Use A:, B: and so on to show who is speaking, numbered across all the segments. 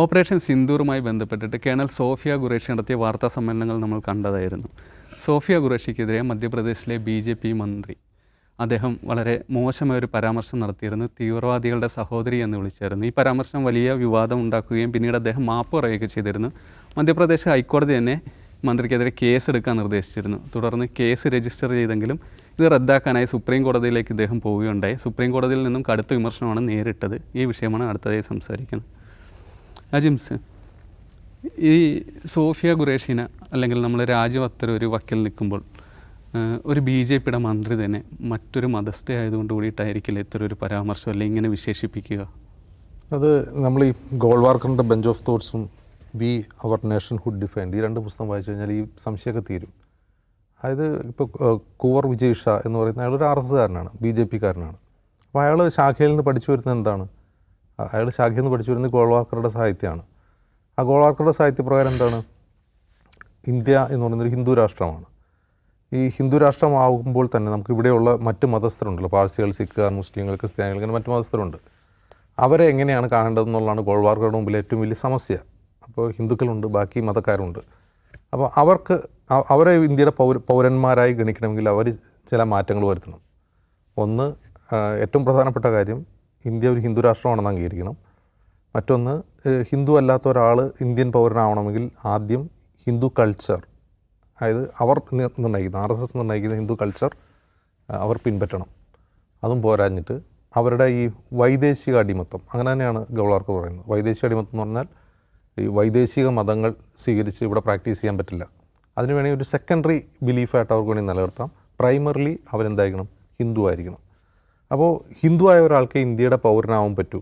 A: Operation സിന്ദൂറുമായി ബന്ധപ്പെട്ടിട്ട് colonel Sophia Qureshi നടത്തിയ വാർത്താ സമ്മേളനങ്ങൾ നമ്മൾ കണ്ടതായിരുന്നു. സോഫിയ ഖുറേഷിക്കെതിരെ മധ്യപ്രദേശിലെ ബി ജെ പി മന്ത്രി അദ്ദേഹം വളരെ മോശമായ ഒരു പരാമർശം നടത്തിയിരുന്നു. തീവ്രവാദികളുടെ സഹോദരി എന്ന് വിളിച്ചായിരുന്നു. ഈ പരാമർശം വലിയ വിവാദം ഉണ്ടാക്കുകയും പിന്നീട് അദ്ദേഹം മാപ്പ് പറയുകയൊക്കെ ചെയ്തിരുന്നു. മധ്യപ്രദേശ് ഹൈക്കോടതി തന്നെ മന്ത്രിക്കെതിരെ കേസ് എടുക്കാൻ നിർദ്ദേശിച്ചിരുന്നു. തുടർന്ന് കേസ് രജിസ്റ്റർ ചെയ്തെങ്കിലും ഇത് റദ്ദാക്കാനായി സുപ്രീം കോടതിയിലേക്ക് ഇദ്ദേഹം പോവുകയുണ്ടായി. സുപ്രീം കോടതിയിൽ നിന്നും കടുത്ത വിമർശനമാണ് നേരിട്ടത്. ഈ വിഷയമാണ് അടുത്തതായി സംസാരിക്കുന്നത്. അജിംസ് ഈ സോഫിയ ഖുറേഷിന അല്ലെങ്കിൽ നമ്മൾ രാജവത്തർ ഒരു വക്കൽ നിൽക്കുമ്പോൾ ഒരു ബി ജെ പിയുടെ മന്ത്രി തന്നെ മറ്റൊരു മതസ്ഥയായതുകൊണ്ട് കൂടിയിട്ടായിരിക്കില്ല ഇത്ര ഒരു പരാമർശം അല്ലെങ്കിൽ ഇങ്ങനെ വിശേഷിപ്പിക്കുക?
B: അത് നമ്മൾ ഈ ഗോൾവാർക്കറിന്റെ ബെഞ്ച് ഓഫ് തോട്ട്സും we our nationhood defined ഈ രണ്ട് പുസ്തകം വായിച്ചു കഴിഞ്ഞാൽ ഈ സംശയമൊക്കെ തീരും. അതായത് ഇപ്പോൾ കുവർ വിജയ് ഷാ എന്ന് പറയുന്ന അയാൾ ഒരു ആർ എസ് കാരനാണ് ബി ജെ പിക്കാരനാണ് അപ്പോൾ അയാൾ ശാഖയിൽ നിന്ന് പഠിച്ചു വരുന്നത് എന്താണ്? അയാൾ ശാഖയിൽ നിന്ന് പഠിച്ചു വരുന്നത് ഗോൾവാക്കറുടെ സാഹിത്യമാണ്. ആ ഗോൾവാർക്കറുടെ സാഹിത്യപ്രകാരം എന്താണ്? ഇന്ത്യ എന്ന് പറയുന്നൊരു ഹിന്ദു രാഷ്ട്രമാണ്. ഈ ഹിന്ദു രാഷ്ട്രമാകുമ്പോൾ തന്നെ നമുക്ക് ഇവിടെയുള്ള മറ്റ് മതസ്ഥരുണ്ടല്ലോ. പാഴ്സികൾ സിഖുകാർ മുസ്ലിങ്ങൾ ക്രിസ്ത്യാനികൾ ഇങ്ങനെ മറ്റ് മതസ്ഥരുണ്ട്. അവരെ എങ്ങനെയാണ് കാണേണ്ടതെന്നുള്ളതാണ് ഗോൾവാർക്കറുടെ മുമ്പിൽ ഏറ്റവും വലിയ സമസ്യ. അപ്പോൾ ഹിന്ദുക്കളുണ്ട് ബാക്കി മതക്കാരുണ്ട്. അപ്പോൾ അവർക്ക് അവരെ ഇന്ത്യയുടെ പൗര പൗരന്മാരായി ഗണിക്കണമെങ്കിൽ അവർ ചില മാറ്റങ്ങൾ വരുത്തണം. ഒന്ന് ഏറ്റവും പ്രധാനപ്പെട്ട കാര്യം ഇന്ത്യ ഒരു ഹിന്ദു രാഷ്ട്രമാണെന്ന് അംഗീകരിക്കണം. മറ്റൊന്ന് ഹിന്ദു അല്ലാത്ത ഒരാൾ ഇന്ത്യൻ പൗരനാവണമെങ്കിൽ ആദ്യം ഹിന്ദു കൾച്ചർ അതായത് അവർ നിർണയിക്കുന്ന ആർ എസ് എസ് നിർണയിക്കുന്ന ഹിന്ദു കൾച്ചർ അവർ പിൻപറ്റണം. അതും പോരാഞ്ഞിട്ട് അവരുടെ ഈ വൈദേശിക അടിമത്തം അങ്ങനെ തന്നെയാണ് ഗൗളാർക്ക് പറയുന്നത്. വൈദേശിക അടിമത്തം എന്ന് പറഞ്ഞാൽ ഈ വൈദേശിക മതങ്ങൾ സ്വീകരിച്ച് ഇവിടെ പ്രാക്ടീസ് ചെയ്യാൻ പറ്റില്ല. അതിന് വേണമെങ്കിൽ ഒരു സെക്കൻഡറി ബിലീഫായിട്ട് അവർക്ക് വേണമെങ്കിൽ നിലനിർത്താം. പ്രൈമറിലി അവരെന്തായിരിക്കണം? ഹിന്ദു ആയിരിക്കണം. അപ്പോൾ ഹിന്ദു ആയ ഒരാൾക്ക് ഇന്ത്യയുടെ പൗരനാവാൻ പറ്റൂ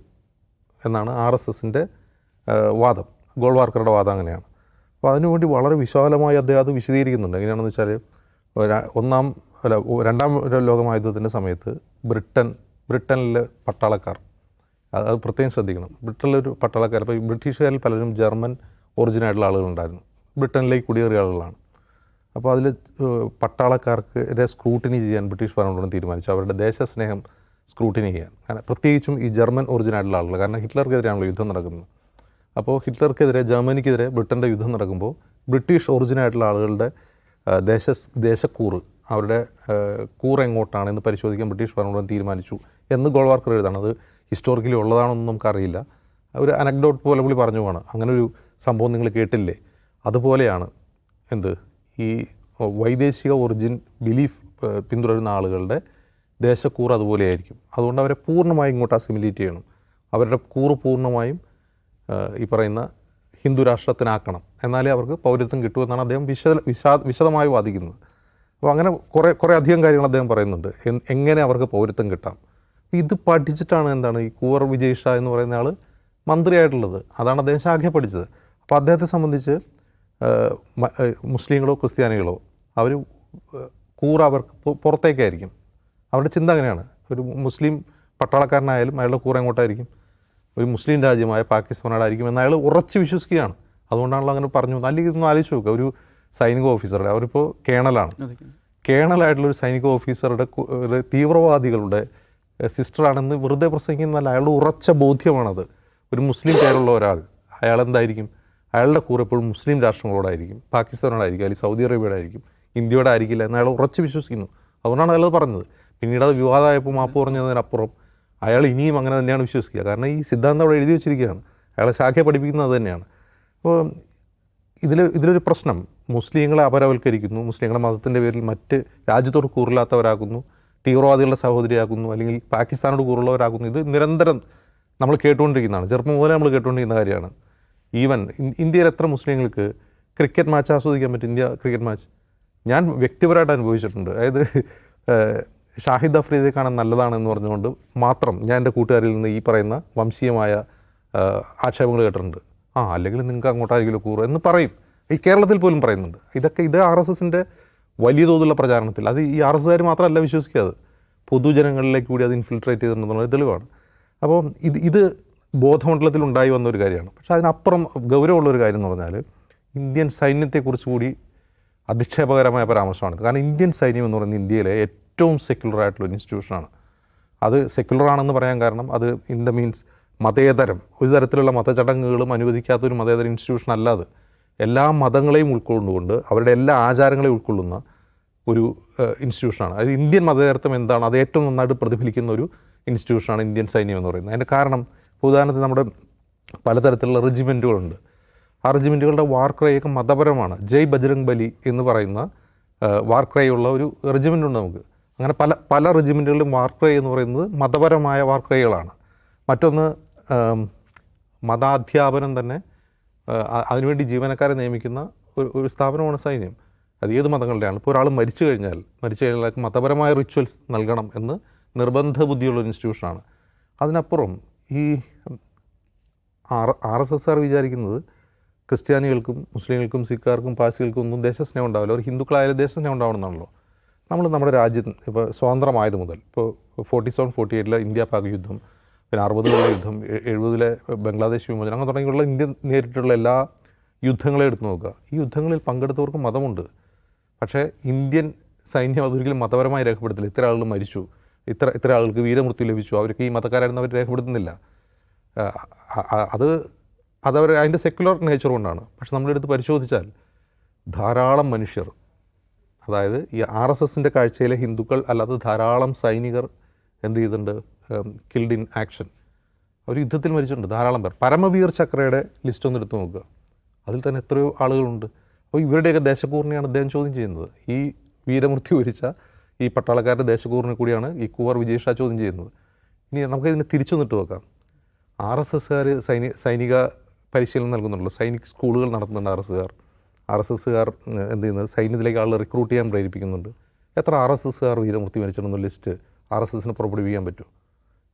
B: എന്നാണ് ആർ എസ് എസിന്റെ വാദം. ഗോൾവാർക്കറുടെ വാദം അങ്ങനെയാണ്. അപ്പോൾ അതിനുവേണ്ടി വളരെ വിശാലമായി അദ്ദേഹം അത് വിശദീകരിക്കുന്നുണ്ട്. എങ്ങനെയാണെന്ന് വെച്ചാൽ ഒന്നാം അല്ല രണ്ടാം ലോകമായുദ്ധത്തിന്റെ സമയത്ത് ബ്രിട്ടൻ ബ്രിട്ടനിലെ പട്ടാളക്കാർ അത് പ്രത്യേകം ശ്രദ്ധിക്കണം. ബ്രിട്ടനിലൊരു പട്ടാളക്കാർ അപ്പോൾ ഈ ബ്രിട്ടീഷുകാരിൽ പലരും ജർമ്മൻ ഒറിജിനായിട്ടുള്ള ആളുകളുണ്ടായിരുന്നു. ബ്രിട്ടനിലേക്ക് കുടിയേറിയ ആളുകളാണ്. അപ്പോൾ അതിൽ പട്ടാളക്കാർക്ക് സ്ക്രൂട്ടിനി ചെയ്യാൻ ബ്രിട്ടീഷ് ഭരണകൂടം തീരുമാനിച്ചു. അവരുടെ ദേശസ്നേഹം സ്ക്രൂട്ടിനി ചെയ്യാൻ. കാരണം പ്രത്യേകിച്ചും ഈ ജർമ്മൻ ഒറിജിനായിട്ടുള്ള ആളുകൾ. കാരണം ഹിറ്റ്ലർക്കെതിരെയാണല്ലോ യുദ്ധം നടക്കുന്നത്. അപ്പോൾ ഹിറ്റ്ലർക്കെതിരെ ജർമ്മനിക്കെതിരെ ബ്രിട്ടന്റെ യുദ്ധം നടക്കുമ്പോൾ ബ്രിട്ടീഷ് ഒറിജിനായിട്ടുള്ള ആളുകളുടെ ദേശ ദേശക്കൂറ് അവരുടെ കൂറ് എങ്ങോട്ടാണ് എന്ന് പരിശോധിക്കാൻ ബ്രിട്ടീഷ് ഭരണകൂടം തീരുമാനിച്ചു എന്ന് ഗോൾവാർക്കർ എഴുതാണ്. അത് ഹിസ്റ്റോറിക്കലി ഉള്ളതാണെന്നൊന്നും നമുക്കറിയില്ല. ഒരു അനക്ഡോട്ട് പോലെ പുള്ളി പറഞ്ഞു പോവാണ്. അങ്ങനെ ഒരു സംഭവം നിങ്ങൾ കേട്ടില്ലേ? അതുപോലെയാണ് എന്ത്? ഈ വൈദേശിക ഒറിജിൻ ബിലീഫ് പിന്തുടരുന്ന ആളുകളുടെ ദേശക്കൂറ് അതുപോലെയായിരിക്കും. അതുകൊണ്ട് അവരെ പൂർണമായും ഇങ്ങോട്ട് അസിമിലേറ്റ് ചെയ്യണം. അവരുടെ കൂറ് പൂർണമായും ഈ പറയുന്ന ഹിന്ദു രാഷ്ട്രത്തിനാക്കണം. എന്നാലേ അവർക്ക് പൗരത്വം കിട്ടുമെന്നാണ് അദ്ദേഹം വിശദ വിശാ വിശദമായി വാദിക്കുന്നത്. അപ്പോൾ അങ്ങനെ കുറേ കുറേ അധികം കാര്യങ്ങൾ അദ്ദേഹം പറയുന്നുണ്ട്. എങ്ങനെ അവർക്ക് പൗരത്വം കിട്ടാം? ഇത് പഠിച്ചിട്ടാണ് എന്താണ് ഈ കൂവർ വിജയ് ഷാ എന്ന് പറയുന്ന ആൾ മന്ത്രിയായിട്ടുള്ളത്. അതാണ് അദ്ദേഹം ശാഖയെ പഠിച്ചത്. അപ്പോൾ അദ്ദേഹത്തെ സംബന്ധിച്ച് മുസ്ലിങ്ങളോ ക്രിസ്ത്യാനികളോ അവർ കൂറ അവർക്ക് പുറത്തേക്കായിരിക്കും. അവരുടെ ചിന്ത അങ്ങനെയാണ്. ഒരു മുസ്ലിം പട്ടാളക്കാരനായാലും അയാളുടെ കൂറ എങ്ങോട്ടായിരിക്കും? ഒരു മുസ്ലിം രാജ്യമായ പാകിസ്ഥാനോടായിരിക്കും എന്ന് അയാൾ ഉറച്ച് വിശ്വസിക്കുകയാണ്. അതുകൊണ്ടാണല്ലോ അങ്ങനെ പറഞ്ഞു. അല്ലെങ്കിൽ ഇതൊന്ന് ആലോചിച്ച് നോക്കുക ഒരു സൈനിക ഓഫീസറുടെ അവരിപ്പോൾ കേണലാണ്. കേണലായിട്ടുള്ള ഒരു സൈനിക ഓഫീസറുടെ തീവ്രവാദികളുടെ സിസ്റ്ററാണെന്ന് വെറുതെ പ്രസംഗിക്കുന്നതല്ല അയാളുടെ ഉറച്ച ബോധ്യമാണത്. ഒരു മുസ്ലിം പേരുള്ള ഒരാൾ അയാൾ എന്തായിരിക്കും? അയാളുടെ കൂറ് എപ്പോഴും മുസ്ലിം രാഷ്ട്രങ്ങളോടായിരിക്കും പാകിസ്ഥാനോടായിരിക്കും അല്ലെങ്കിൽ സൗദി അറേബ്യയോടായിരിക്കും ഇന്ത്യയോടായിരിക്കില്ല എന്ന് അയാൾ ഉറച്ച് വിശ്വസിക്കുന്നു. അതുകൊണ്ടാണ് അയാൾ പറഞ്ഞത്. പിന്നീട് അത് വിവാദമായപ്പോൾ മാപ്പ് പറഞ്ഞതിനപ്പുറം അയാൾ ഇനിയും അങ്ങനെ തന്നെയാണ് വിശ്വസിക്കുക. കാരണം ഈ സിദ്ധാന്തം അവിടെ എഴുതി വെച്ചിരിക്കുകയാണ്. അയാളെ ശാഖയെ പഠിപ്പിക്കുന്നത് തന്നെയാണ്. അപ്പോൾ ഇതിൽ ഇതിലൊരു പ്രശ്നം. മുസ്ലിങ്ങളെ അപരവൽക്കരിക്കുന്നു. മുസ്ലിങ്ങളെ മതത്തിന്റെ പേരിൽ മറ്റ് രാജ്യത്തോട് കൂറില്ലാത്തവരാകുന്നു. തീവ്രവാദികളുടെ സഹോദരിയാകുന്നു. അല്ലെങ്കിൽ പാകിസ്ഥാനോട് കൂറുള്ളവരാകുന്നു. ഇത് നിരന്തരം നമ്മൾ കേട്ടുകൊണ്ടിരിക്കുന്നതാണ്. ചെറുപ്പം മുതലേ നമ്മൾ കേട്ടുകൊണ്ടിരിക്കുന്ന കാര്യമാണ്. ഈവൻ ഇന്ത്യയിൽ എത്ര മുസ്ലിങ്ങൾക്ക് ക്രിക്കറ്റ് മാച്ച് ആസ്വദിക്കാൻ പറ്റും? India cricket match. ഞാൻ വ്യക്തിപരമായിട്ട് അനുഭവിച്ചിട്ടുണ്ട്. അതായത് ഷാഹിദ് അഫ്രീദെ കാണാൻ നല്ലതാണെന്ന് പറഞ്ഞുകൊണ്ട് മാത്രം ഞാൻ എന്റെ കൂട്ടുകാരിൽ നിന്ന് ഈ പറയുന്ന വംശീയമായ ആക്ഷേപങ്ങൾ കേട്ടിട്ടുണ്ട്. ആ അല്ലെങ്കിൽ നിങ്ങൾക്ക് അങ്ങോട്ടായിരിക്കുമല്ലോ കൂറ് എന്ന് പറയും. ഈ കേരളത്തിൽ പോലും പറയുന്നുണ്ട്. ഇതൊക്കെ ഇത് ആർ എസ് എസിന്റെ വലിയ തോതിലുള്ള പ്രചാരണത്തിൽ. അത് ഈ ആർ എസ് കാർ മാത്രമല്ല വിശ്വസിക്കുക അത്. പൊതുജനങ്ങളിലേക്ക് കൂടി അത് ഇൻഫിൽട്രേറ്റ് ചെയ്തിട്ടുണ്ടെന്നുള്ള തെളിവാണ്. അപ്പോൾ ഇത് ഇത് ബോധമണ്ഡലത്തിൽ ഉണ്ടായി വന്ന ഒരു കാര്യമാണ്. പക്ഷേ അതിനപ്പുറം ഗൗരവമുള്ളൊരു കാര്യം എന്ന് പറഞ്ഞാൽ ഇന്ത്യൻ സൈന്യത്തെക്കുറിച്ച് കൂടി അധിക്ഷേപകരമായ പരാമർശമാണ്. കാരണം ഇന്ത്യൻ സൈന്യം എന്ന് പറയുന്നത് ഇന്ത്യയിലെ ഏറ്റവും സെക്യുലർ ആയിട്ടുള്ള ഇൻസ്റ്റിറ്റ്യൂഷനാണ് അത് സെക്യുലർ ആണെന്ന് പറയാൻ കാരണം അത് ഇൻ ദ മീൻസ് മതേതരം. ഒരു തരത്തിലുള്ള മതചടങ്ങുകളും അനുവദിക്കാത്ത ഒരു മതേതര ഇൻസ്റ്റിറ്റ്യൂഷൻ അല്ലാതെ എല്ലാ മതങ്ങളെയും ഉൾക്കൊണ്ടുകൊണ്ട് അവരുടെ എല്ലാ ആചാരങ്ങളെയും ഉൾക്കൊള്ളുന്ന ഒരു ഇൻസ്റ്റിറ്റ്യൂഷനാണ് അത് ഇന്ത്യൻ മതേതരത്വം എന്താണ്? അത് ഏറ്റവും നന്നായിട്ട് പ്രതിഫലിക്കുന്ന ഒരു ഇൻസ്റ്റിറ്റ്യൂഷനാണ് ഇന്ത്യൻ സൈന്യം എന്ന് പറയുന്നത്. അതിന്റെ കാരണം ഉദാഹരണത്തിന് നമ്മുടെ പലതരത്തിലുള്ള റെജിമെന്റുകളുണ്ട് റെജിമെന്റുകളുടെ വാർക്രയൊക്കെ മതപരമാണ്. ജയ് ബജ്രംഗ് ബലി എന്ന് പറയുന്ന വാർക്രയുള്ള ഒരു റെജിമെന്റ് ഉണ്ട് നമുക്ക്. അങ്ങനെ പല പല റെജിമെന്റുകളിലും വാർക്രൈ എന്ന് പറയുന്നത് മതപരമായ വാർക്രൈകളാണ് മറ്റൊന്ന് മതാധ്യാപനം തന്നെ അതിനുവേണ്ടി ജീവനക്കാരെ നിയമിക്കുന്ന ഒരു ഒരു സ്ഥാപനമാണ് സൈന്യം. അത് ഏത് മതങ്ങളുടെയാണ്? ഇപ്പോൾ ഒരാൾ മരിച്ചു കഴിഞ്ഞാൽ മരിച്ചു കഴിഞ്ഞാൽ മതപരമായ റിച്വൽസ് നൽകണം എന്ന് നിർബന്ധ ബുദ്ധിയുള്ള ഒരു ഇൻസ്റ്റിറ്റ്യൂഷനാണ് അതിനപ്പുറം ഈ R R S S R വിചാരിക്കുന്നത് ക്രിസ്ത്യാനികൾക്കും മുസ്ലിങ്ങൾക്കും സിഖുകാർക്കും പാഴ്സികൾക്കും ഒന്നും ദേശസ്നേഹം ഉണ്ടാവില്ല. ഒരു ഹിന്ദുക്കളായാലും ദേശസ്നേഹം ഉണ്ടാവണമെന്നാണല്ലോ. നമ്മൾ നമ്മുടെ രാജ്യം ഇപ്പോൾ സ്വതന്ത്രമായത് മുതൽ ഇപ്പോൾ ഫോർട്ടി സെവൻ ഫോർട്ടി എയ്റ്റിലെ ഇന്ത്യ പാക് യുദ്ധം പിന്നെ അറുപതുകളിലെ യുദ്ധം എഴുപതിലെ ബംഗ്ലാദേശ് വിമോചനം അങ്ങനെ തുടങ്ങിയുള്ള ഇന്ത്യ നേരിട്ടുള്ള എല്ലാ യുദ്ധങ്ങളെ എടുത്തു നോക്കുക. ഈ യുദ്ധങ്ങളിൽ പങ്കെടുത്തവർക്ക് മതമുണ്ട്. പക്ഷേ ഇന്ത്യൻ സൈന്യം അതൊരിക്കലും മതപരമായി രേഖപ്പെടുത്തില്ല. ഇത്ര ആളുകൾ മരിച്ചു ഇത്ര ഇത്ര ആളുകൾക്ക് വീരമൃത്യു ലഭിച്ചു അവർക്ക് ഈ മതക്കാരായിരുന്നു അവർ രേഖപ്പെടുത്തുന്നില്ല. അത് അതവർ അതിന്റെ സെക്യുലർ നേച്ചർ കൊണ്ടാണ്. പക്ഷെ നമ്മളെടുത്ത് പരിശോധിച്ചാൽ ധാരാളം മനുഷ്യർ അതായത് ഈ ആർ എസ് എസിന്റെ കാഴ്ചയിലെ ഹിന്ദുക്കൾ അല്ലാതെ ധാരാളം സൈനികർ എന്ത് ചെയ്തിട്ടുണ്ട്? കിൽഡ് ഇൻ ആക്ഷൻ അവർ യുദ്ധത്തിൽ മരിച്ചിട്ടുണ്ട് ധാരാളം പേർ. പരമവീർ ചക്രയുടെ ലിസ്റ്റ് ഒന്ന് എടുത്ത് നോക്കുക. അതിൽ തന്നെ എത്രയോ ആളുകളുണ്ട്. അപ്പോൾ ഇവരുടെയൊക്കെ ദേശക്കൂറിനെയാണ് അദ്ദേഹം ചോദ്യം ചെയ്യുന്നത്. ഈ വീരമൃത്യു വരിച്ച ഈ പട്ടാളക്കാരുടെ ദേശക്കൂറിനെ കൂടിയാണ് ഈ കുവർ വിജയഷ ചോദ്യം ചെയ്യുന്നത്. ഇനി നമുക്കിതിനെ തിരിച്ചു നിട്ട് നോക്കാം. ആർ എസ് എസ്സുകാർ സൈനിക സൈനിക പരിശീലനം നൽകുന്നുണ്ടല്ലോ. സൈനിക് സ്കൂളുകൾ നടത്തുന്നുണ്ട് ആർ എസ്സുകാർ ആർ എസ് എസ്സുകാർ എന്ത് ചെയ്യുന്നത്? സൈന്യത്തിലേക്ക് ആളുകൾ റിക്രൂട്ട് ചെയ്യാൻ പ്രേരിപ്പിക്കുന്നുണ്ട്. എത്ര ആർ എസ് എസ്സുകാർ വീരമൃത്യു മരിച്ചിട്ടുണ്ടെന്ന ലിസ്റ്റ് ആർ എസ് എസിന് പുറപ്പെടുവിക്കാൻ പറ്റും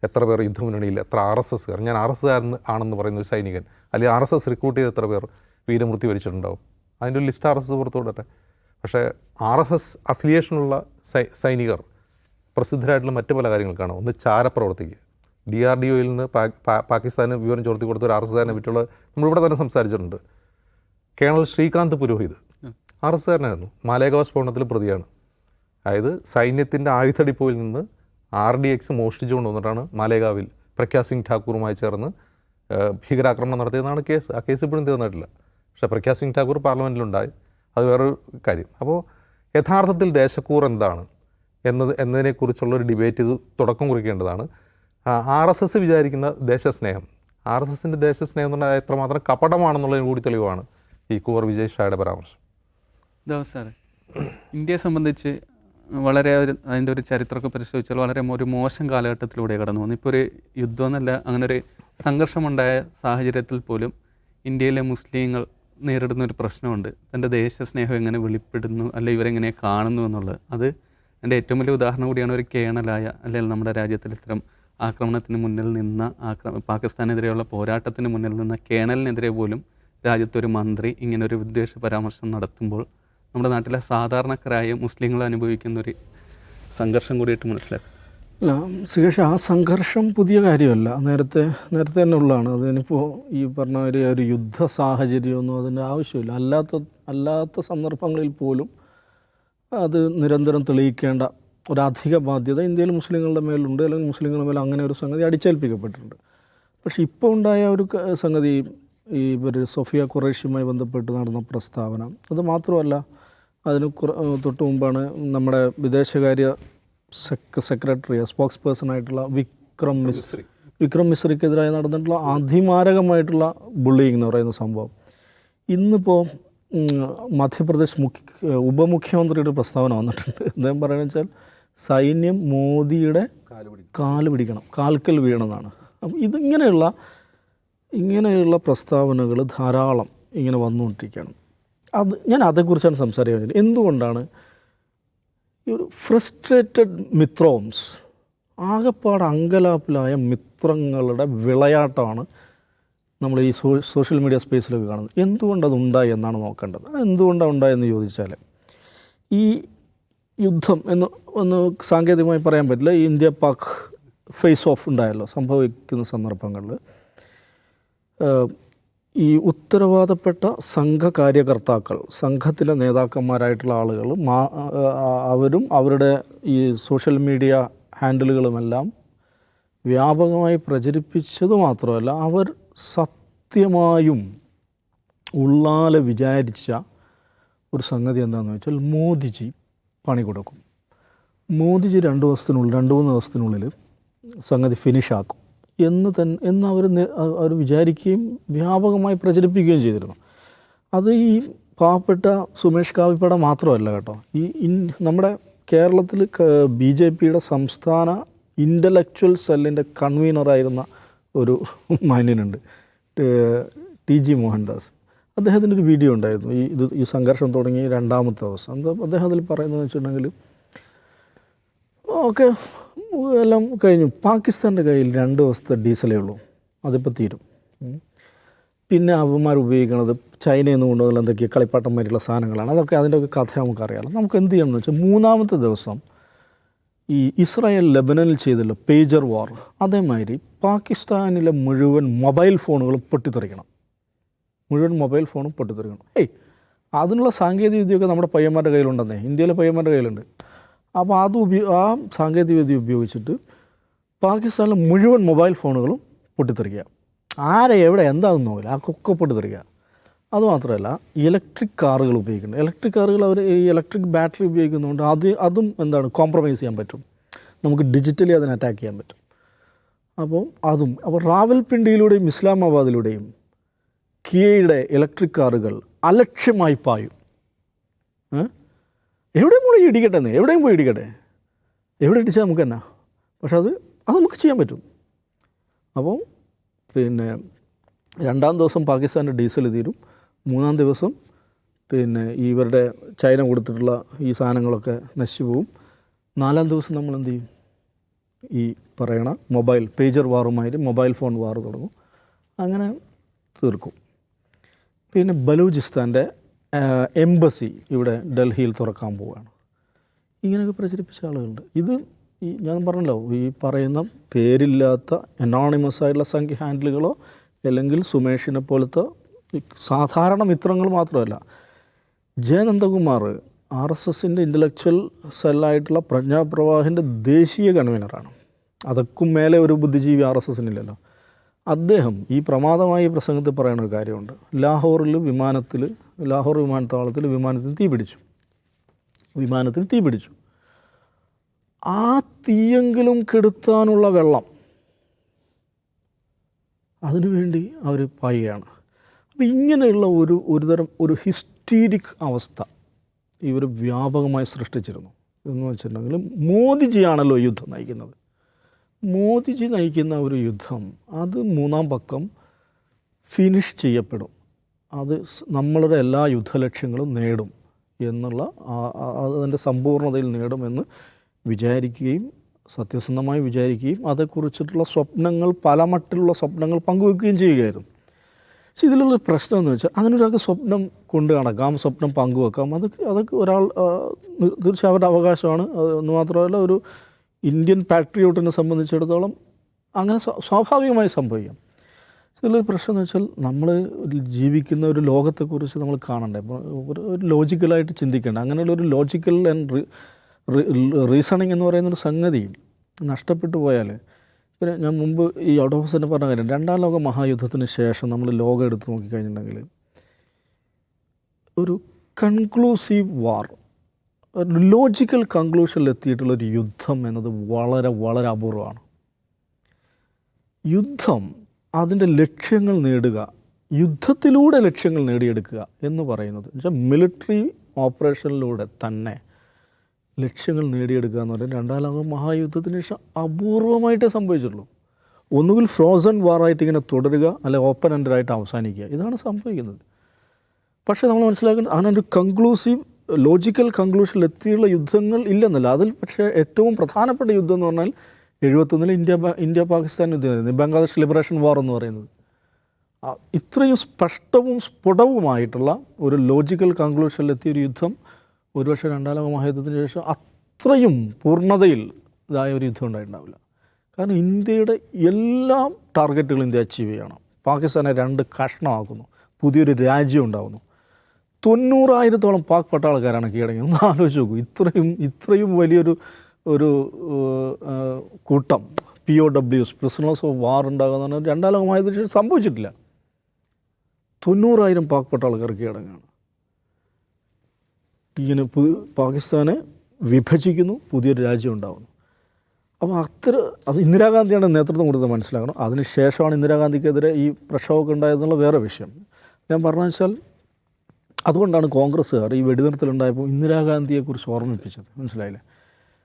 B: എത്ര പേർ യുദ്ധമുന്നണിയിൽ എത്ര ആർ എസ് എസ്സുകാർ ഞാൻ ആർ എസ് ആണെന്ന് പറയുന്ന ഒരു സൈനികൻ അല്ലെങ്കിൽ ആർ എസ് എസ് റിക്രൂട്ട് ചെയ്ത് എത്ര പേർ വീരമൃത്യു വരിച്ചിട്ടുണ്ടാവും? അതിന്റെ ഒരു ലിസ്റ്റ് ആർ എസ് എസ് പുറത്തുവിടട്ടെ. പക്ഷേ ആർ എസ് എസ് അഫിലിയേഷനുള്ള സൈനികർ പ്രസിദ്ധരായിട്ടുള്ള മറ്റു പല കാര്യങ്ങൾക്കാണ് ഒന്ന് ചാരപ്രവർത്തിക്ക്. ഡി ആർ ഡി ഒയിൽ നിന്ന് പാകിസ്ഥാന് വിവരം ചോർത്തി കൊടുത്ത ഒരു ആർ എസ് കാരനെ പറ്റിയുള്ള നമ്മളിവിടെ തന്നെ സംസാരിച്ചിട്ടുണ്ട്. Colonel Shrikant Purohit. R S കാരനായിരുന്നു Malegaon സ്ഫോടനത്തിൽ പ്രതിയാണ്. അതായത് സൈന്യത്തിന്റെ ആയുധ ഡിപ്പോയിൽ നിന്ന് ആർ ഡി എക്സ് മോഷ്ടിച്ചുകൊണ്ട് വന്നിട്ടാണ് മാലേഗാവിൽ പ്രഖ്യാ സിംഗ് ഠാക്കൂറുമായി ചേർന്ന് ഭീകരാക്രമണം നടത്തിയതാണ് കേസ്. ആ കേസ് ഇപ്പോഴും തീർന്നിട്ടില്ല. പക്ഷേ പ്രഖ്യാ സിംഗ് ഠാക്കൂർ പാർലമെന്റിലുണ്ടായി അത് വേറൊരു കാര്യം. അപ്പോൾ യഥാർത്ഥത്തിൽ ദേശക്കൂർ എന്താണ്? എന്നത് എന്നതിനെക്കുറിച്ചുള്ളൊരു ഡിബേറ്റ് ഇത് തുടക്കം കുറിക്കേണ്ടതാണ്. ആർ എസ് എസ് വിചാരിക്കുന്ന ദേശസ്നേഹം. ആർ എസ് എസിന്റെ ദേശസ്നേഹം എന്ന് പറഞ്ഞാൽ എത്രമാത്രം കപടമാണെന്നുള്ളതിന് കൂടി തെളിവാണ് ഈ കുവർ വിജയ് ഷായുടെ പരാമർശം.
A: സാറേ ഇന്ത്യയെ സംബന്ധിച്ച് വളരെ ഒരു അതിന്റെ ഒരു ചരിത്രമൊക്കെ പരിശോധിച്ചാൽ വളരെ ഒരു മോശം കാലഘട്ടത്തിലൂടെ കടന്നു പോകുന്നു ഇപ്പോൾ ഒരു യുദ്ധം എന്നല്ല അങ്ങനെ ഒരു സംഘർഷമുണ്ടായ സാഹചര്യത്തിൽ പോലും ഇന്ത്യയിലെ മുസ്ലിങ്ങൾ നേരിടുന്ന ഒരു പ്രശ്നമുണ്ട്. തന്റെ ദേശസ്നേഹം എങ്ങനെ വെളിപ്പെടുന്നു അല്ലെ ഇവരെങ്ങനെ കാണുന്നു എന്നുള്ളത്. അത് എന്റെ ഏറ്റവും വലിയ ഉദാഹരണം കൂടിയാണ് ഒരു കേണലായ അല്ലെങ്കിൽ നമ്മുടെ രാജ്യത്തിൽ ഇത്തരം ആക്രമണത്തിന് മുന്നിൽ നിന്ന ആക്രമ പാകിസ്ഥാനെതിരെയുള്ള പോരാട്ടത്തിന് മുന്നിൽ നിന്ന കേണലിനെതിരെ പോലും രാജ്യത്തൊരു മന്ത്രി ഇങ്ങനെ ഒരു വിദ്വേഷ പരാമർശം നടത്തുമ്പോൾ നമ്മുടെ നാട്ടിലെ സാധാരണക്കാരായ മുസ്ലിങ്ങൾ അനുഭവിക്കുന്ന ഒരു സംഘർഷം കൂടിയിട്ട് മനസ്സിലാക്കും.
C: അല്ല സുകേഷ് ആ സംഘർഷം പുതിയ കാര്യമല്ല. നേരത്തെ നേരത്തെ തന്നെ ഉള്ളതാണ്. അതിനിപ്പോൾ ഈ പറഞ്ഞ ഒരു ഒരു യുദ്ധ സാഹചര്യമൊന്നും അതിന്റെ ആവശ്യമില്ല. അല്ലാത്ത അല്ലാത്ത സന്ദർഭങ്ങളിൽ പോലും അത് നിരന്തരം തെളിയിക്കേണ്ട ഒരധിക ബാധ്യത ഇന്ത്യയിൽ മുസ്ലിങ്ങളുടെ മേലുണ്ട് അല്ലെങ്കിൽ മുസ്ലിങ്ങളുടെ മേലെ അങ്ങനെ ഒരു സംഗതി അടിച്ചേൽപ്പിക്കപ്പെട്ടിട്ടുണ്ട്. പക്ഷേ ഇപ്പോൾ ഉണ്ടായ ഒരു സംഗതി ഈ ഇവർ സൊഫിയ ഖുറേഷിയുമായി ബന്ധപ്പെട്ട് നടന്ന പ്രസ്താവന അത് മാത്രമല്ല അതിന് തൊട്ട് മുമ്പാണ് നമ്മുടെ വിദേശകാര്യ സെക് സെക്രട്ടറി സ്പോക്സ് പേഴ്സൺ ആയിട്ടുള്ള വിക്രം മിശ്രി വിക്രം മിശ്രിക്കെതിരായി നടന്നിട്ടുള്ള അതിമാരകമായിട്ടുള്ള ബുള്ളിങ് എന്ന് പറയുന്ന സംഭവം. ഇന്നിപ്പോൾ മധ്യപ്രദേശ് മുഖ്യ ഉപമുഖ്യമന്ത്രിയുടെ പ്രസ്താവന വന്നിട്ടുണ്ട്. അദ്ദേഹം പറയുന്നത് വെച്ചാൽ സൈന്യം മോദിയുടെ കാൽ പിടിക്കണം കാൽക്കൽ വീണെന്നാണ്. അപ്പം ഇതിങ്ങനെയുള്ള ഇങ്ങനെയുള്ള പ്രസ്താവനകൾ ധാരാളം ഇങ്ങനെ വന്നുകൊണ്ടിരിക്കുകയാണ്. അത് ഞാൻ അതേക്കുറിച്ചാണ് സംസാരിക്കുന്നത് എന്തുകൊണ്ടാണ്? ഈ ഒരു ഫ്രസ്ട്രേറ്റഡ് മിത്രോംസ് ആകെപ്പാട് അങ്കലാപ്പിലായ മിത്രങ്ങളുടെ വിളയാട്ടമാണ് നമ്മൾ ഈ സോഷ്യൽ മീഡിയ സ്പേസിലൊക്കെ കാണുന്നത്. അത് ഉണ്ടായി എന്നാണ് നോക്കേണ്ടത്? എന്തുകൊണ്ടാണ് ഉണ്ടായെന്ന് ചോദിച്ചാൽ ഈ യുദ്ധം എന്ന് ഒന്ന് സാങ്കേതികമായി പറയാൻ പറ്റില്ല. ഈ ഇന്ത്യ പാക് ഫേസ് ഓഫ് ഉണ്ടായല്ലോ സംഭവിക്കുന്ന സന്ദർഭങ്ങളിൽ. ഈ ഉത്തരവാദപ്പെട്ട സംഘ കാര്യകർത്താക്കൾ സംഘത്തിലെ നേതാക്കന്മാരായിട്ടുള്ള ആളുകൾ മാ അവരും അവരുടെ ഈ സോഷ്യൽ മീഡിയ ഹാൻഡിലുകളുമെല്ലാം വ്യാപകമായി പ്രചരിപ്പിച്ചത് മാത്രമല്ല അവർ സത്യമായും ഉള്ളാലെ വിചാരിച്ച ഒരു സംഗതി എന്താണെന്ന് വെച്ചാൽ മോദിജി പണി കൊടുക്കും. മോദിജി രണ്ട് ദിവസത്തിനുള്ളിൽ രണ്ട് മൂന്ന് ദിവസത്തിനുള്ളിൽ സംഗതി ഫിനിഷ് ആക്കും. എന്ന് തന്നെ എന്ന് അവർ അവർ വിചാരിക്കുകയും വ്യാപകമായി പ്രചരിപ്പിക്കുകയും ചെയ്തിരുന്നു. അത് ഈ പാവപ്പെട്ട സുമേഷ് കാവിപ്പട മാത്രമല്ല കേട്ടോ. ഈ ഇൻ നമ്മുടെ കേരളത്തിൽ ബി ജെ പിയുടെ സംസ്ഥാന ഇന്റലക്ച്വൽ സെല്ലിന്റെ കൺവീനറായിരുന്ന ഒരു മാന്യനുണ്ട്. T G Mohandas. അദ്ദേഹത്തിന്റെ ഒരു വീഡിയോ ഉണ്ടായിരുന്നു. ഈ ഇത് ഈ സംഘർഷം തുടങ്ങി രണ്ടാമത്തെ ദിവസം. അദ്ദേഹം അതിൽ പറയുന്നതെന്ന് വെച്ചിട്ടുണ്ടെങ്കിൽ ഓക്കെ എല്ലാം കഴിഞ്ഞു. പാകിസ്ഥാന്റെ കയ്യിൽ രണ്ട് ദിവസത്തെ ഡീസലേ ഉള്ളൂ. അതിപ്പോൾ തീരും. പിന്നെ അവന്മാർ ഉപയോഗിക്കുന്നത് ചൈനയിൽ നിന്ന് കൊണ്ടുവന്ന എന്തൊക്കെയോ കളിപ്പാട്ടന്മാരുള്ള സാധനങ്ങളാണ്. അതൊക്കെ അതിന്റെ ഒക്കെ കഥ നമുക്കറിയാം നമുക്ക് എന്ത് ചെയ്യണം എന്ന് വെച്ചാൽ മൂന്നാമത്തെ ദിവസം ഈ ഇസ്രായേൽ ലെബനനിൽ ചെയ്തല്ലോ പേജർ വാർ. അതേമാതിരി പാകിസ്ഥാനിലെ മുഴുവൻ മൊബൈൽ ഫോണുകളും പൊട്ടിത്തെറിക്കണം. മുഴുവൻ മൊബൈൽ ഫോണും പൊട്ടിത്തെറിക്കണം. ഏയ് അതിനുള്ള സാങ്കേതിക വിദ്യയൊക്കെ നമ്മുടെ പയ്യന്മാരുടെ കയ്യിലുണ്ടെന്നേ. ഇന്ത്യയിലെ പയ്യന്മാരുടെ കയ്യിലുണ്ട്. അപ്പോൾ അത് ഉപയോ ആ സാങ്കേതിക വിദ്യ ഉപയോഗിച്ചിട്ട് പാകിസ്ഥാനിലെ മുഴുവൻ മൊബൈൽ ഫോണുകളും പൊട്ടിത്തെറിക്കുക. ആരെ എവിടെ എന്താണെന്ന് നോക്കില്ല. ആ കൊക്കെ പൊട്ടിത്തെറിക്കുക അതുമാത്രമല്ല ഇലക്ട്രിക് കാറുകൾ ഉപയോഗിക്കുന്നുണ്ട് ഇലക്ട്രിക് കാറുകൾ അവർ ഈ ഇലക്ട്രിക് ബാറ്ററി ഉപയോഗിക്കുന്നതുകൊണ്ട് അത് അതും എന്താണ് കോംപ്രമൈസ് ചെയ്യാൻ പറ്റും. നമുക്ക് ഡിജിറ്റലി അതിനെ അറ്റാക്ക് ചെയ്യാൻ പറ്റും. അപ്പോൾ അതും. അപ്പോൾ റാവൽപിണ്ടിയിലൂടെയും ഇസ്ലാമാബാദിലൂടെയും കിയയുടെ ഇലക്ട്രിക് കാറുകൾ അലക്ഷ്യമായി പായും? എവിടെയും പോയി ഇടിക്കട്ടെ എന്ന് എവിടെയും പോയി ഇടിക്കട്ടെ? എവിടെ ഇടിച്ചാൽ നമുക്ക് എന്നാ? പക്ഷെ അത് അത് നമുക്ക് ചെയ്യാൻ പറ്റും. അപ്പോൾ പിന്നെ രണ്ടാം ദിവസം പാകിസ്ഥാന്റെ ഡീസൽ തീരും. മൂന്നാം ദിവസം പിന്നെ ഇവരുടെ ചൈന കൊടുത്തിട്ടുള്ള ഈ സാധനങ്ങളൊക്കെ നശിച്ചു പോവും. നാലാം ദിവസം നമ്മൾ എന്ത് ചെയ്യും? ഈ പറയണ മൊബൈൽ പേജർ വാറുമായി മൊബൈൽ ഫോൺ വാർ തുടങ്ങും. അങ്ങനെ തീർക്കും. പിന്നെ ബലൂചിസ്ഥാന്റെ എംബസി ഇവിടെ ഡൽഹിയിൽ തുറക്കാൻ പോവുകയാണ്. ഇങ്ങനെയൊക്കെ പ്രചരിപ്പിച്ച ആളുകളുണ്ട്. ഇത് ഈ ഞാൻ പറഞ്ഞല്ലോ ഈ പറയുന്ന പേരില്ലാത്ത അനോണിമസ് ആയിട്ടുള്ള സംഖ്യ ഹാൻഡിലുകളോ അല്ലെങ്കിൽ സുമേഷിനെ പോലത്തെ സാധാരണ മിത്രങ്ങൾ മാത്രമല്ല. ജയനന്ദകുമാർ ആർ എസ് എസിന്റെ ഇന്റലക്ച്വൽ സെല്ലായിട്ടുള്ള പ്രജ്ഞാപ്രവാഹിന്റെ ദേശീയ കൺവീനറാണ് അതൊക്കും മേലെ ഒരു ബുദ്ധിജീവി ആർ എസ് എസിനില്ലല്ലോ. അദ്ദേഹം ഈ പ്രമാദമായ പ്രസംഗത്തിൽ പറയുന്ന ഒരു കാര്യമുണ്ട്. ലാഹോറിൽ വിമാനത്തിൽ ലാഹോർ വിമാനത്താവളത്തിൽ വിമാനത്തിൽ തീ പിടിച്ചു. വിമാനത്തിൽ തീ പിടിച്ചു. ആ തീയെങ്കിലും കെടുത്താനുള്ള വെള്ളം അതിനുവേണ്ടി അവർ പായുകയാണ്. അപ്പോൾ ഇങ്ങനെയുള്ള ഒരു ഒരുതരം ഒരു ഹിസ്റ്റീരിക് അവസ്ഥ ഇവർ വ്യാപകമായി സൃഷ്ടിച്ചിരുന്നു. എന്ന് വെച്ചിട്ടുണ്ടെങ്കിൽ മോദിജിയാണല്ലോ യുദ്ധം നയിക്കുന്നത്. മോദിജി നയിക്കുന്ന ഒരു യുദ്ധം അത് മൂന്നാം പക്കം ഫിനിഷ് ചെയ്യപ്പെടും. അത് നമ്മളുടെ എല്ലാ യുദ്ധലക്ഷ്യങ്ങളും നേടും എന്നുള്ള അതിന്റെ സമ്പൂർണതയിൽ നേടുമെന്ന് വിചാരിക്കുകയും സത്യസന്ധമായി വിചാരിക്കുകയും അതേക്കുറിച്ചിട്ടുള്ള സ്വപ്നങ്ങൾ പല മട്ടിലുള്ള സ്വപ്നങ്ങൾ പങ്കുവെക്കുകയും ചെയ്യുകയായിരുന്നു. പക്ഷെ ഇതിലുള്ള പ്രശ്നം എന്ന് വെച്ചാൽ അങ്ങനെ ഒരാൾക്ക് സ്വപ്നം കൊണ്ട് നടക്കാം സ്വപ്നം പങ്കുവെക്കാം. അതൊക്കെ അതൊക്കെ ഒരാൾ തീർച്ചയായും അവരുടെ അവകാശമാണ്. എന്ന് മാത്രമല്ല ഒരു ഇന്ത്യൻ പാട്രിയോട്ടിനെ സംബന്ധിച്ചിടത്തോളം അങ്ങനെ സ്വാ- സ്വാഭാവികമായി സംഭവിക്കാം. ഇതിലൊരു പ്രശ്നം എന്ന് വെച്ചാൽ നമ്മൾ ജീവിക്കുന്ന ഒരു ലോകത്തെക്കുറിച്ച് നമ്മൾ കാണണ്ടേ? ഒരു ലോജിക്കലായിട്ട് ചിന്തിക്കേണ്ട. അങ്ങനെയുള്ള ഒരു ലോജിക്കൽ ആൻഡ് റീസണിങ് എന്ന് പറയുന്ന ഒരു സംഗതി നഷ്ടപ്പെട്ടു പോയാൽ പിന്നെ ഞാൻ മുമ്പ് ഈ ഔട്ട് പറഞ്ഞ കാര്യം രണ്ടാം ലോക മഹായുദ്ധത്തിന് ശേഷം നമ്മൾ ലോകം എടുത്ത് നോക്കിക്കഴിഞ്ഞിട്ടുണ്ടെങ്കിൽ ഒരു കൺക്ലൂസീവ് വാർ ലോജിക്കൽ കൺക്ലൂഷനിൽ എത്തിയിട്ടുള്ള ഒരു യുദ്ധം എന്നത് വളരെ വളരെ അപൂർവമാണ്. യുദ്ധം അതിന്റെ ലക്ഷ്യങ്ങൾ നേടുക യുദ്ധത്തിലൂടെ ലക്ഷ്യങ്ങൾ നേടിയെടുക്കുക എന്ന് പറയുന്നത് വെച്ചാൽ മിലിറ്ററി ഓപ്പറേഷനിലൂടെ തന്നെ ലക്ഷ്യങ്ങൾ നേടിയെടുക്കുക എന്ന് പറഞ്ഞാൽ രണ്ടാം ലോക മഹായുദ്ധത്തിന് ശേഷം അപൂർവമായിട്ടേ സംഭവിച്ചിട്ടുള്ളൂ. ഒന്നുകിൽ ഫ്രോസൺ വാറായിട്ട് ഇങ്ങനെ തുടരുക അല്ലെ ഓപ്പൺ എൻഡറായിട്ട് അവസാനിക്കുക. ഇതാണ് സംഭവിക്കുന്നത്. പക്ഷേ നമ്മൾ മനസ്സിലാക്കുന്നത് അങ്ങനെ ഒരു കൺക്ലൂസീവ് ലോജിക്കൽ കൺക്ലൂഷനിൽ എത്തിയുള്ള യുദ്ധങ്ങൾ ഇല്ലെന്നല്ല. അതിൽ പക്ഷേ ഏറ്റവും പ്രധാനപ്പെട്ട യുദ്ധം എന്ന് പറഞ്ഞാൽ എഴുപത്തൊന്നിൽ ഇന്ത്യ ഇന്ത്യ പാകിസ്ഥാൻ യുദ്ധമായിരുന്നു ബംഗ്ലാദേശ് ലിബറേഷൻ വാർ എന്ന് പറയുന്നത്. ഇത്രയും സ്പഷ്ടവും സ്ഫുടവുമായിട്ടുള്ള ഒരു ലോജിക്കൽ കൺക്ലൂഷനിൽ എത്തിയ ഒരു യുദ്ധം ഒരുപക്ഷെ രണ്ടാം ലോക മഹായുദ്ധത്തിന് ശേഷം അത്രയും പൂർണതയിൽ ഇതായ ഒരു യുദ്ധം ഉണ്ടായിട്ടുണ്ടാവില്ല. കാരണം ഇന്ത്യയുടെ എല്ലാ ടാർഗറ്റുകളും ഇന്ത്യ അച്ചീവ് ചെയ്യണം. പാകിസ്ഥാനെ രണ്ട് കഷ്ണമാക്കുന്നു. പുതിയൊരു രാജ്യം ഉണ്ടാകുന്നു തൊണ്ണൂറായിരത്തോളം പാക് പട്ടാളക്കാരാണ് കീഴടങ്ങി ഒന്ന് ആലോചിച്ച് നോക്കൂ. ഇത്രയും ഇത്രയും വലിയൊരു ഒരു കൂട്ടം പി ഒ ഡബ്ല്യൂസ് പ്രിസണേഴ്സ് ഓഫ് വാർ ഉണ്ടാകുന്ന രണ്ടാം ലോകമായതിനു ശേഷം സംഭവിച്ചിട്ടില്ല. തൊണ്ണൂറായിരം പാക് പട്ടാളക്കാർ കീഴടങ്ങാണ് ഇങ്ങനെ പാകിസ്ഥാനെ വിഭജിക്കുന്നു പുതിയൊരു രാജ്യം ഉണ്ടാകുന്നു അപ്പോൾ അത്ര അത് ഇന്ദിരാഗാന്ധിയാണ് നേതൃത്വം കൊടുത്തത് മനസ്സിലാക്കണം. അതിനുശേഷമാണ് ഇന്ദിരാഗാന്ധിക്കെതിരെ ഈ പ്രക്ഷോഭമൊക്കെ ഉണ്ടായതെന്നുള്ള വേറെ വിഷയം. ഞാൻ പറഞ്ഞു വെച്ചാൽ അതുകൊണ്ടാണ് കോൺഗ്രസ്സുകാർ ഈ വെടിനിർത്തലുണ്ടായപ്പോൾ ഇന്ദിരാഗാന്ധിയെക്കുറിച്ച് ഓർമ്മിപ്പിച്ചത്. മനസ്സിലായില്ലേ?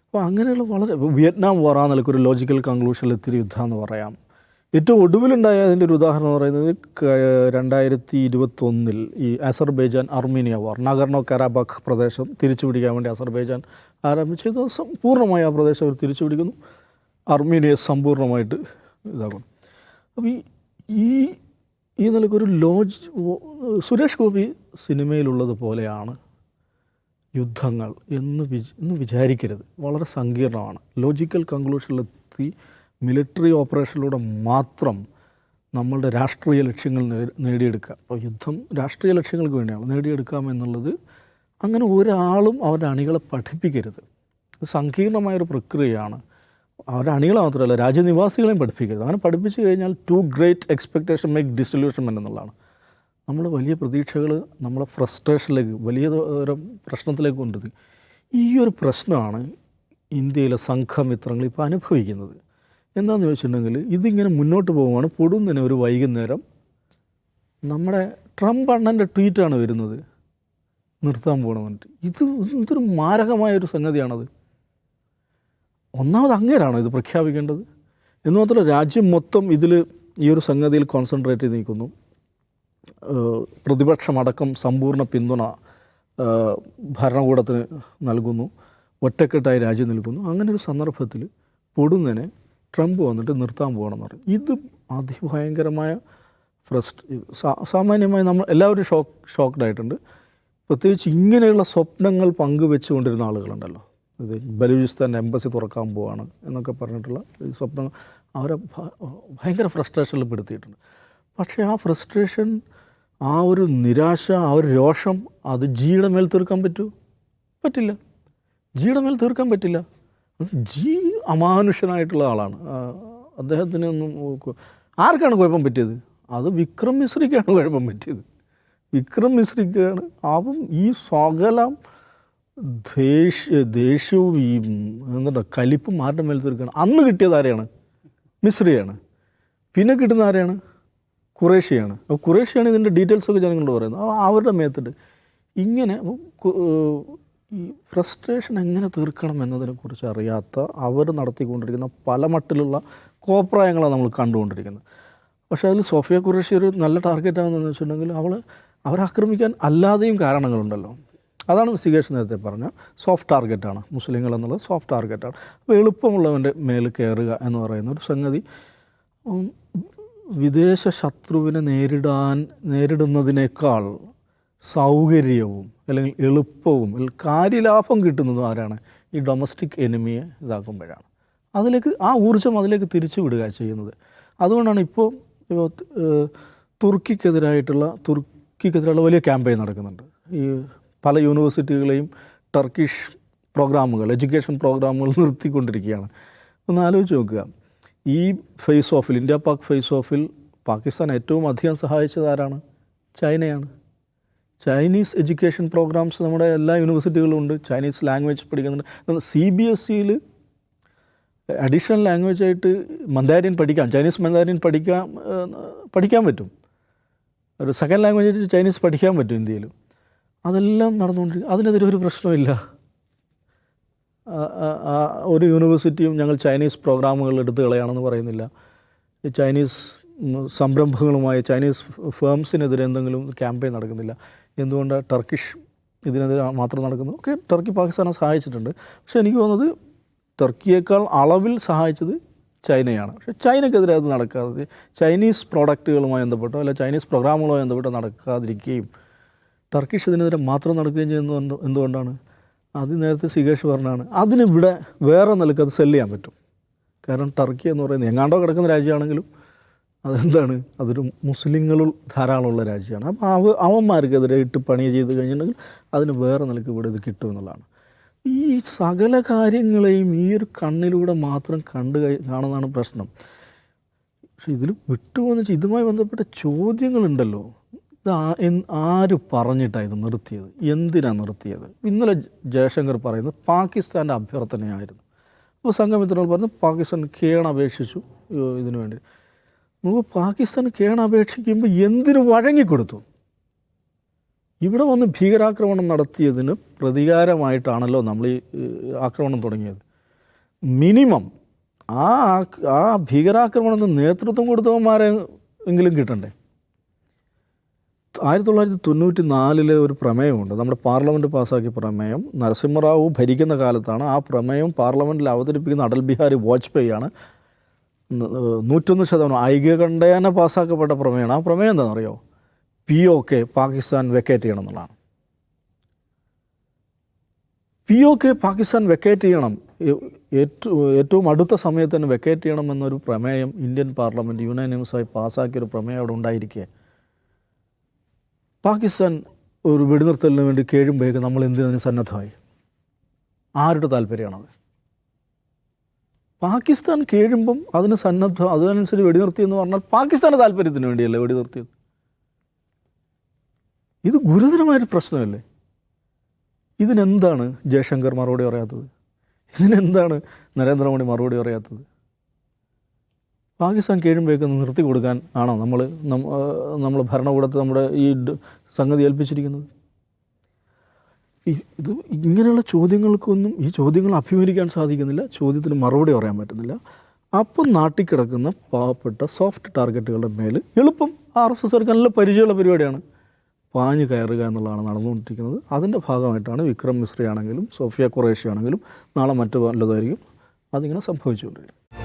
C: അപ്പോൾ അങ്ങനെയുള്ള വളരെ വിയറ്റ്നാം വാർ ഒരു ലോജിക്കൽ കൺക്ലൂഷനിൽ ഇത്തിരി യുദ്ധം എന്ന് പറയാം. ഏറ്റവും ഒടുവിലുണ്ടായ അതിന്റെ ഒരു ഉദാഹരണം എന്ന് പറയുന്നത് രണ്ടായിരത്തി ഇരുപത്തൊന്നിൽ ഈ അസർബൈജാൻ അർമീനിയ വാർ നഗർണോ കരാബാഖ് പ്രദേശം തിരിച്ചു പിടിക്കാൻ വേണ്ടി അസർബൈജാൻ ആരംഭിച്ച. ദിവസം പൂർണമായി ആ പ്രദേശം അവർ തിരിച്ചു പിടിക്കുന്നു അർമീനിയെ സമ്പൂർണമായിട്ട് ഇതാക്കുന്നു അപ്പോൾ ഈ ഈ നിലക്കൊരു ലോജ് സുരേഷ് ഗോപി സിനിമയിലുള്ളത് പോലെയാണ് യുദ്ധങ്ങൾ എന്ന് എന്ന് വിചാരിക്കരുത്. വളരെ സങ്കീർണമാണ്. ലോജിക്കൽ കൺക്ലൂഷനിലെത്തി മിലിറ്ററി ഓപ്പറേഷനിലൂടെ മാത്രം നമ്മളുടെ രാഷ്ട്രീയ ലക്ഷ്യങ്ങൾ നേടിയെടുക്കുക. അപ്പോൾ യുദ്ധം രാഷ്ട്രീയ ലക്ഷ്യങ്ങൾക്ക് വേണ്ടിയാണ്. നേടിയെടുക്കാം എന്നുള്ളത് അങ്ങനെ ഒരാളും അവരുടെ അണികളെ പഠിപ്പിക്കരുത്. ഇത് സങ്കീർണമായൊരു പ്രക്രിയയാണ്. അവരുടെ അണികളെ മാത്രമല്ല രാജ്യനിവാസികളെയും പഠിപ്പിക്കരുത്. അങ്ങനെ പഠിപ്പിച്ചു കഴിഞ്ഞാൽ too great expectation make disillusionment എന്നുള്ളതാണ്. നമ്മൾ വലിയ പ്രതീക്ഷകൾ നമ്മളെ ഫ്രസ്ട്രേഷനിലേക്ക് വലിയ തരം പ്രശ്നത്തിലേക്ക് കൊണ്ടുവരും ഈ ഒരു പ്രശ്നമാണ് ഇന്ത്യയിലെ സംഘമിത്രങ്ങൾ ഇപ്പോൾ അനുഭവിക്കുന്നത്. എന്താണെന്ന് ചോദിച്ചിട്ടുണ്ടെങ്കിൽ ഇതിങ്ങനെ മുന്നോട്ട് പോകുവാണ് പൊടുന്നതിന് ഒരു വൈകുന്നേരം നമ്മുടെ ട്രംപ് അണ്ണന്റെ ട്വീറ്റാണ് വരുന്നത്. നിർത്താൻ പോകണമെന്നിട്ട് ഇത് ഇതൊരു മാരകമായൊരു സംഗതിയാണത്. ഒന്നാമത് അങ്ങേരാണോ ഇത് പ്രഖ്യാപിക്കേണ്ടത്? എന്ന് മാത്രമല്ല രാജ്യം മൊത്തം ഇതിൽ ഈ ഒരു സംഗതിയിൽ കോൺസെൻട്രേറ്റ് ചെയ്ത് നിൽക്കുന്നു. പ്രതിപക്ഷമടക്കം സമ്പൂർണ പിന്തുണ ഭരണകൂടത്തിന് നൽകുന്നു. ഒറ്റക്കെട്ടായി രാജ്യം നിൽക്കുന്നു. അങ്ങനെ ഒരു സന്ദർഭത്തിൽ പൊടുന്നതിനെ ട്രംപ് വന്നിട്ട് നിർത്താൻ പോകണമെന്ന് പറഞ്ഞു. ഇത് അതിഭയങ്കരമായ ഫ്രസ്റ്റ് സാമാന്യമായി നമ്മൾ എല്ലാവരും ഷോക്ക് ഷോക്ക്ഡ് ആയിട്ടുണ്ട്. പ്രത്യേകിച്ച് ഇങ്ങനെയുള്ള സ്വപ്നങ്ങൾ പങ്കുവെച്ചുകൊണ്ടിരുന്ന ആളുകളുണ്ടല്ലോ. ഇത് ബലൂചിസ്ഥാന്റെ എംബസി തുറക്കാൻ പോവാണ് എന്നൊക്കെ പറഞ്ഞിട്ടുള്ള ഈ സ്വപ്നം അവരെ ഭയങ്കര ഫ്രസ്ട്രേഷനിൽ പെടുത്തിയിട്ടുണ്ട് പക്ഷേ ആ ഫ്രസ്ട്രേഷൻ ആ ഒരു നിരാശ ആ ഒരു രോഷം അത് ജിയുടെ മേൽ തീർക്കാൻ പറ്റൂ? പറ്റില്ല. ജിയുടെ മേൽ തീർക്കാൻ പറ്റില്ല. ജി അമാനുഷനായിട്ടുള്ള ആളാണ്. അദ്ദേഹത്തിന് ഒന്നും ആർക്കാണ് കുഴപ്പം പറ്റിയത്? അത് വിക്രം മിശ്രിക്കാണ് കുഴപ്പം പറ്റിയത്. വിക്രം മിശ്രിക്കാണ് അപ്പം ഈ സകലം ദേഷ്യ ദേഷ്യവും ഈ എന്താ കലിപ്പും ആരുടെ മേൽ അന്ന് കിട്ടിയത് ആരെയാണ്? മിശ്രിയാണ്. പിന്നെ കിട്ടുന്ന ആരെയാണ്? കുറേഷ്യയാണ് അപ്പോൾ കുറേഷ്യയാണ് ഇതിന്റെ ഡീറ്റെയിൽസ് ഒക്കെ ജനങ്ങളോട് പറയുന്നത്. അവരുടെ മേത്തിട്ട് ഇങ്ങനെ ഈ ഫ്രസ്ട്രേഷൻ എങ്ങനെ തീർക്കണം എന്നതിനെക്കുറിച്ച് അറിയാത്ത അവർ നടത്തിക്കൊണ്ടിരിക്കുന്ന പല മട്ടിലുള്ള കോപ്രായങ്ങളാണ് നമ്മൾ കണ്ടുകൊണ്ടിരിക്കുന്നത്. പക്ഷേ അതിൽ സോഫിയ കുറേശ്ശി ഒരു നല്ല ടാർഗറ്റ് ആണെന്ന് വെച്ചിട്ടുണ്ടെങ്കിൽ അവൾ അവരെ ആക്രമിക്കാൻ അല്ലാതെയും കാരണങ്ങളുണ്ടല്ലോ. അതാണ് സിഗേഷ് നേരത്തെ പറഞ്ഞ സോഫ്റ്റ് ടാർഗറ്റാണ് മുസ്ലിങ്ങൾ എന്നുള്ളത് സോഫ്റ്റ് ടാർഗറ്റാണ് അപ്പോൾ എളുപ്പമുള്ളവന്റെ മേൽ കയറുക എന്ന് പറയുന്ന ഒരു സംഗതി വിദേശ ശത്രുവിനെ നേരിടാൻ നേരിടുന്നതിനേക്കാൾ സൗകര്യവും അല്ലെങ്കിൽ എളുപ്പവും കാര്യലാഭം കിട്ടുന്നതും ആരാണ്? ഈ ഡൊമസ്റ്റിക് എനിമിയെ ഇതാക്കുമ്പോഴാണ്. അതിലേക്ക് ആ ഊർജം അതിലേക്ക് തിരിച്ചു വിടുക ചെയ്യുന്നത്. അതുകൊണ്ടാണ് ഇപ്പോൾ ഇപ്പോൾ തുർക്കിക്കെതിരായിട്ടുള്ള തുർക്കിക്കെതിരായുള്ള വലിയ ക്യാമ്പയിൻ നടക്കുന്നുണ്ട്. ഈ പല യൂണിവേഴ്സിറ്റികളെയും ടർക്കിഷ് പ്രോഗ്രാമുകൾ എഡ്യൂക്കേഷൻ പ്രോഗ്രാമുകൾ നിർത്തിക്കൊണ്ടിരിക്കുകയാണ്. ഒന്ന് ആലോചിച്ച് നോക്കുക. ഈ ഫേസ് ഓഫിൽ ഇന്ത്യ പാക് ഫേസ് ഓഫിൽ പാകിസ്ഥാൻ ഏറ്റവും അധികം സഹായിച്ചത് ആരാണ്? ചൈനയാണ്. ചൈനീസ് എഡ്യൂക്കേഷൻ പ്രോഗ്രാംസ് നമ്മുടെ എല്ലാ യൂണിവേഴ്സിറ്റികളിലും ഉണ്ട്. ചൈനീസ് ലാംഗ്വേജ് പഠിക്കുന്നുണ്ട്. സി ബി എസ് സിയിൽ അഡീഷണൽ ലാംഗ്വേജ് ആയിട്ട് മന്ദാരിയൻ പഠിക്കാം. ചൈനീസ് മന്ദാരിയൻ പഠിക്കാൻ പഠിക്കാൻ പറ്റും. ഒരു സെക്കൻഡ് ലാംഗ്വേജ് ആയിട്ട് ചൈനീസ് പഠിക്കാൻ പറ്റും ഇന്ത്യയിൽ അതെല്ലാം നടന്നുകൊണ്ടിരിക്കും അതിനെതിരെ ഒരു പ്രശ്നമില്ല. ഒരു യൂണിവേഴ്സിറ്റിയും ഞങ്ങൾ ചൈനീസ് പ്രോഗ്രാമുകൾ എടുത്ത് കളയാണെന്ന് പറയുന്നില്ല. ചൈനീസ് സംരംഭങ്ങളുമായി ചൈനീസ് ഫേംസിനെതിരെ എന്തെങ്കിലും ക്യാമ്പയിൻ നടക്കുന്നില്ല. എന്തുകൊണ്ട് ടർക്കിഷ് ഇതിനെതിരെ മാത്രം നടക്കുന്നു? ഒക്കെ ടർക്കി പാകിസ്ഥാനെ സഹായിച്ചിട്ടുണ്ട്. പക്ഷേ എനിക്ക് തോന്നുന്നത് ടർക്കിയേക്കാൾ അളവിൽ സഹായിച്ചത് ചൈനയാണ്. പക്ഷേ ചൈനക്കെതിരെ അത് നടക്കാതെ ചൈനീസ് പ്രോഡക്റ്റുകളുമായി ബന്ധപ്പെട്ടോ അല്ല ചൈനീസ് പ്രോഗ്രാമുകളുമായി ബന്ധപ്പെട്ടോ നടക്കാതിരിക്കുകയും ടർക്കിഷ് ഇതിനെതിരെ മാത്രം നടക്കുകയും ചെയ്യുന്നത് എന്തുകൊണ്ടാണ്? അത് നേരത്തെ സികേഷ് പറഞ്ഞാണ്. അതിനിവിടെ വേറെ നിലയ്ക്ക് അത് സെല്ല് ചെയ്യാൻ പറ്റും. കാരണം ടർക്കി എന്ന് പറയുന്നത് എങ്ങാണ്ടോ കിടക്കുന്ന രാജ്യമാണെങ്കിലും അതെന്താണ്? അതൊരു മുസ്ലിങ്ങൾ ധാരാളമുള്ള രാജ്യമാണ്. അപ്പോൾ അവ അവന്മാർക്കെതിരെ ഇട്ട് പണി ചെയ്ത് കഴിഞ്ഞിട്ടുണ്ടെങ്കിൽ അതിന് വേറെ നിലയ്ക്ക് ഇവിടെ ഇത് കിട്ടും എന്നുള്ളതാണ്. ഈ സകല കാര്യങ്ങളെയും ഈ ഒരു കണ്ണിലൂടെ മാത്രം കണ്ടു കാണുന്നതാണ് പ്രശ്നം. പക്ഷെ ഇതിൽ വിട്ടുപോകുന്ന വെച്ചാൽ ഇതുമായി ബന്ധപ്പെട്ട ചോദ്യങ്ങളുണ്ടല്ലോ. ഇത് ആര് പറഞ്ഞിട്ടാണ് ഇത് നിർത്തിയത്? എന്തിനാണ് നിർത്തിയത്? ഇന്നലെ ജയശങ്കർ പറയുന്നത് പാകിസ്ഥാന്റെ അഭ്യർത്ഥനയായിരുന്നു. അപ്പോൾ സംഘമിത്രങ്ങൾ പറഞ്ഞു പാകിസ്ഥാൻ കേണപേക്ഷിച്ചു ഇതിനു വേണ്ടി. നമുക്ക് പാകിസ്ഥാൻ കേണപേക്ഷിക്കുമ്പോൾ എന്തിനു വഴങ്ങിക്കൊടുത്തു? ഇവിടെ വന്ന് ഭീകരാക്രമണം നടത്തിയതിന് പ്രതികാരമായിട്ടാണല്ലോ നമ്മൾ ഈ ആക്രമണം തുടങ്ങിയത്. മിനിമം ആ ആ ഭീകരാക്രമണത്തിന് നേതൃത്വം കൊടുത്തവന്മാരെ എങ്കിലും കിട്ടണ്ടേ? ആയിരത്തി തൊള്ളായിരത്തി തൊണ്ണൂറ്റി നാലിലെ ഒരു പ്രമേയമുണ്ട്. നമ്മുടെ പാർലമെന്റ് പാസ്സാക്കിയ പ്രമേയം. നരസിംഹറാവു ഭരിക്കുന്ന കാലത്താണ് ആ പ്രമേയം പാർലമെന്റിൽ അവതരിപ്പിക്കുന്ന അടൽ ബിഹാരി വാജ്പേയിയാണ് നൂറ്റൊന്ന് ശതമാനം ഐക്യ കണ്ടേന പാസ്സാക്കപ്പെട്ട പ്രമേയമാണ് ആ പ്രമേയം എന്താണെന്നറിയോ? P O K Pakistan vacate ചെയ്യണം എന്നുള്ളതാണ് P O K Pakistan vacate ചെയ്യണം. ഏറ്റവും അടുത്ത സമയത്ത് തന്നെ വെക്കേറ്റ് ചെയ്യണം എന്നൊരു പ്രമേയം ഇന്ത്യൻ പാർലമെന്റ് യുനാനിമസായി പാസ്സാക്കിയൊരു പ്രമേയം അവിടെ ഉണ്ടായിരിക്കെ. പാകിസ്ഥാൻ ഒരു വെടിനിർത്തലിന് വേണ്ടി കേഴുമ്പോഴേക്ക് നമ്മൾ എന്തിനു സന്നദ്ധമായി? ആരുടെ താല്പര്യമാണത്? പാകിസ്ഥാൻ കേഴുമ്പം അതിന് സന്നദ്ധം അതിനനുസരിച്ച് വെടിനിർത്തി എന്ന് പറഞ്ഞാൽ പാകിസ്ഥാന്റെ താല്പര്യത്തിന് വേണ്ടിയല്ലേ വെടിനിർത്തിയത്? ഇത് ഗുരുതരമായൊരു പ്രശ്നമല്ലേ? ഇതിനെന്താണ് ജയശങ്കർ മറുപടി പറയാത്തത്? ഇതിനെന്താണ് നരേന്ദ്രമോദി മറുപടി പറയാത്തത്? പാകിസ്ഥാൻ കീഴുമ്പോഴേക്ക് നിർത്തി കൊടുക്കാൻ ആണോ നമ്മൾ നമ്മൾ ഭരണകൂടത്തെ നമ്മുടെ ഈ സംഗതി ഏൽപ്പിച്ചിരിക്കുന്നത്? ഇത് ഇങ്ങനെയുള്ള ചോദ്യങ്ങൾക്കൊന്നും ഈ ചോദ്യങ്ങൾ അഭിമുഖീകരിക്കാൻ സാധിക്കുന്നില്ല ചോദ്യത്തിന് മറുപടി പറയാൻ പറ്റുന്നില്ല. അപ്പം നാട്ടിക്കിടക്കുന്ന പാവപ്പെട്ട സോഫ്റ്റ് ടാർഗറ്റുകളുടെ മേൽ എളുപ്പം ആർ എസ് എസ് നല്ല പരിചയമുള്ള പരിപാടിയാണ്. പാഞ്ഞു കയറുക എന്നുള്ളതാണ് നടന്നുകൊണ്ടിരിക്കുന്നത്. അതിന്റെ ഭാഗമായിട്ടാണ് വിക്രം മിശ്രി ആണെങ്കിലും സോഫിയ ഖുറേഷി ആണെങ്കിലും നാളെ മറ്റു പലതായിരിക്കും അതിങ്ങനെ സംഭവിച്ചുകൊണ്ടിരിക്കുന്നത്.